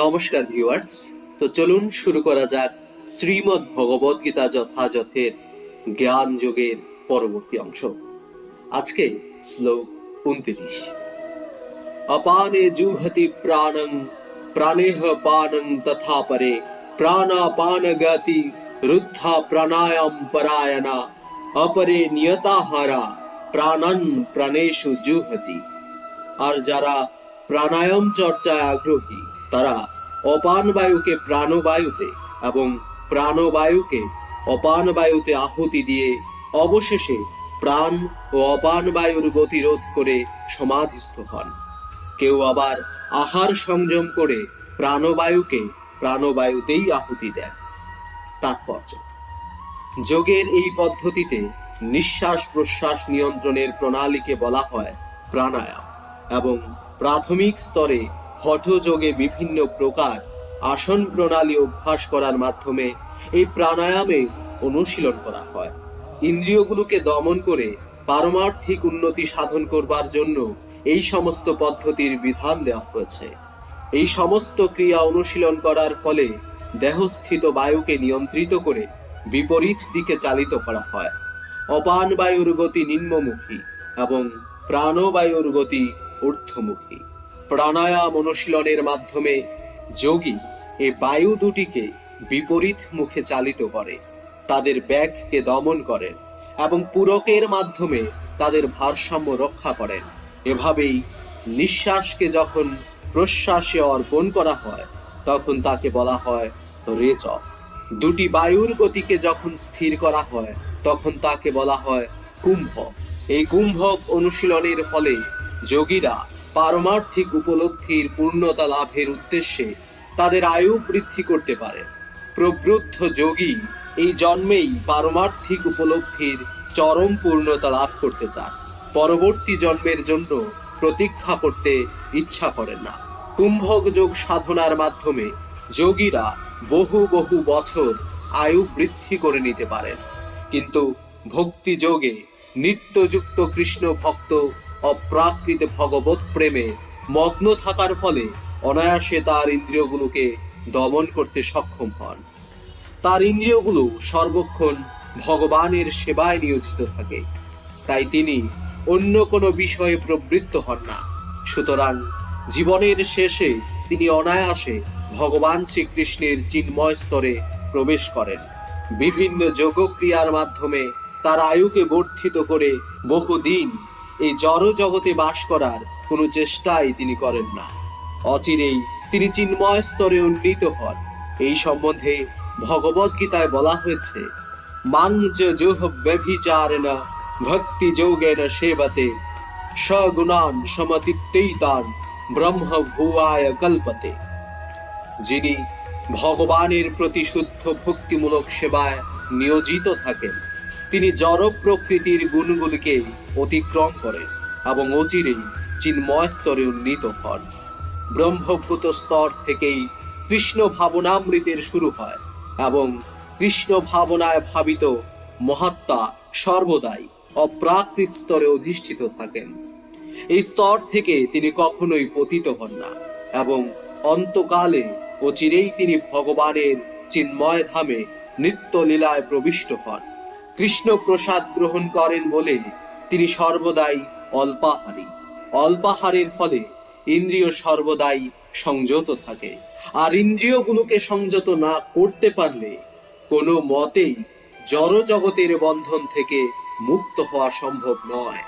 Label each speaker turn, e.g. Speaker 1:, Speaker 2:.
Speaker 1: নমস্কার ভিউয়ার্স তো চলুন শুরু করা যাক শ্রীমদ্ ভগবদ গীতা যথাযথের জ্ঞান যোগের পরবর্তী অংশ। আজকে শ্লোক উনত্রিশ। অপানে জুহতি প্রাণং, প্রাণেহ পানং তথা পরে প্রাণাপান গতি রুদ্ধা প্রাণায়াম পরায়ণা, অপরে নিয়তাহারা প্রাণন প্রাণেষু জুহতি। আর যারা প্রাণায়াম চর্চায় আগ্রহী তারা অপান বায়ুকে প্রাণবায়ুতে এবং প্রাণবায়ুকে অপান বায়ুতে আহুতি দিয়ে অবশেষে প্রাণ ও অপান বায়ুর গতিরোধ করে সমাধিস্থ হন। কেউ আবার আহার সংযম করে প্রাণবায়ুকে প্রাণবায়ুতেই আহুতি দেন। তাৎপর্য। যোগের এই পদ্ধতিতে নিঃশ্বাস প্রশ্বাস নিয়ন্ত্রণের প্রণালীকে বলা হয় প্রাণায়াম এবং প্রাথমিক স্তরে হঠযোগে বিভিন্ন প্রকার আসন প্রণালী অভ্যাস করার মাধ্যমে এই প্রাণায়ামে অনুশীলন করা হয়। ইন্দ্রিয়গুলোকে দমন করে পারমার্থিক উন্নতি সাধন করবার জন্য এই সমস্ত পদ্ধতির বিধান দেওয়া হয়েছে। এই সমস্ত ক্রিয়া অনুশীলন করার ফলে দেহস্থিত বায়ুকে নিয়ন্ত্রিত করে বিপরীত দিকে চালিত করা হয়। অপান বায়ুর গতি নিম্নমুখী এবং প্রাণবায়ুর গতি ঊর্ধ্বমুখী। প্রাণায়াম অনুশীলনের মাধ্যমে যোগী এই বায়ু দুটিকে বিপরীত মুখে চালিত করে, তাদের ব্যাগকে দমন করেন এবং পূরকের মাধ্যমে তাদের ভারসাম্য রক্ষা করেন। এভাবেই নিঃশ্বাসকে যখন প্রশ্বাসে অর্পণ করা হয়, তখন তাকে বলা হয় রেচ। দুটি বায়ুর গতিকে যখন স্থির করা হয়, তখন তাকে বলা হয় কুম্ভ। এই কুম্ভক অনুশীলনের ফলে যোগীরা পারমার্থিক উপলব্ধির পূর্ণতা লাভের উদ্দেশ্যে তাদের আয়ু বৃদ্ধি করতে পারে। প্রবৃদ্ধ যোগী এই জন্মেই পারমার্থিক উপলব্ধির চরম পূর্ণতা লাভ করতে চান। পরবর্তী জন্মের জন্য প্রতীক্ষা করতে ইচ্ছা করেন না। কুম্ভক যোগ সাধনার মাধ্যমে যোগীরা বহু বহু বছর আয়ু বৃদ্ধি করে নিতে পারেন। কিন্তু ভক্তি যোগে নিত্যযুক্ত কৃষ্ণ ভক্ত অপ্রাকৃত ভগবত প্রেমে মগ্ন থাকার ফলে অনায়াসে তার ইন্দ্রিয়গুলোকে দমন করতে সক্ষম হন। তার ইন্দ্রিয়গুলো সর্বক্ষণ ভগবানের সেবায় নিয়োজিত থাকে। তাই তিনি অন্য কোনো বিষয়ে প্রবৃত্ত হন না। সুতরাং জীবনের শেষে তিনি অনায়াসে ভগবান শ্রীকৃষ্ণের চিন্ময় স্তরে প্রবেশ করেন। বিভিন্ন যোগক্রিয়ার মাধ্যমে তার আয়ুকে বর্ধিত করে বহুদিন এই জড় জগতে বাস করার কোনো চেষ্টাই তিনি করেন না। অচিরেই তিনি চিন্ময় স্তরে উন্নীত হন। এই সম্বন্ধে ভগবদ গীতায় বলা হয়েছে মাংজ জোহ ব্যভিচারেণ ভক্তি যোগেন সেবতে সগুণান সমতিত্তেইতান ব্রহ্ম ভুয়ায় কল্পতে। যিনি ভগবানের প্রতি শুদ্ধ ভক্তিমূলক সেবায় নিয়োজিত থাকেন তিনি জড় প্রকৃতির গুণগুলিকে অতিক্রম করেন এবং অচিরেই চিন্ময় স্তরে উন্নীত হন। ব্রহ্মভূত স্তর থেকেই কৃষ্ণ ভাবনামৃতের শুরু হয় এবং কৃষ্ণ ভাবনায় ভাবিত মহাত্মা সর্বদাই অপ্রাকৃত স্তরে অধিষ্ঠিত থাকেন। এই স্তর থেকে তিনি কখনোই পতিত হন না এবং অন্তকালে অচিরেই তিনি ভগবানের চিন্ময় ধামে নিত্য লীলায় প্রবিষ্ট হন। কৃষ্ণ প্রসাদ গ্রহণ করেন বলে তিনি সর্বদাই অল্পাহারী। অল্পাহারের ফলে ইন্দ্রিয় সর্বদাই সংযত থাকে। আর ইন্দ্রিয়গুলোকে সংযত না করতে পারলে কোনো মতেই জড় জগতের বন্ধন থেকে মুক্ত হওয়া সম্ভব নয়।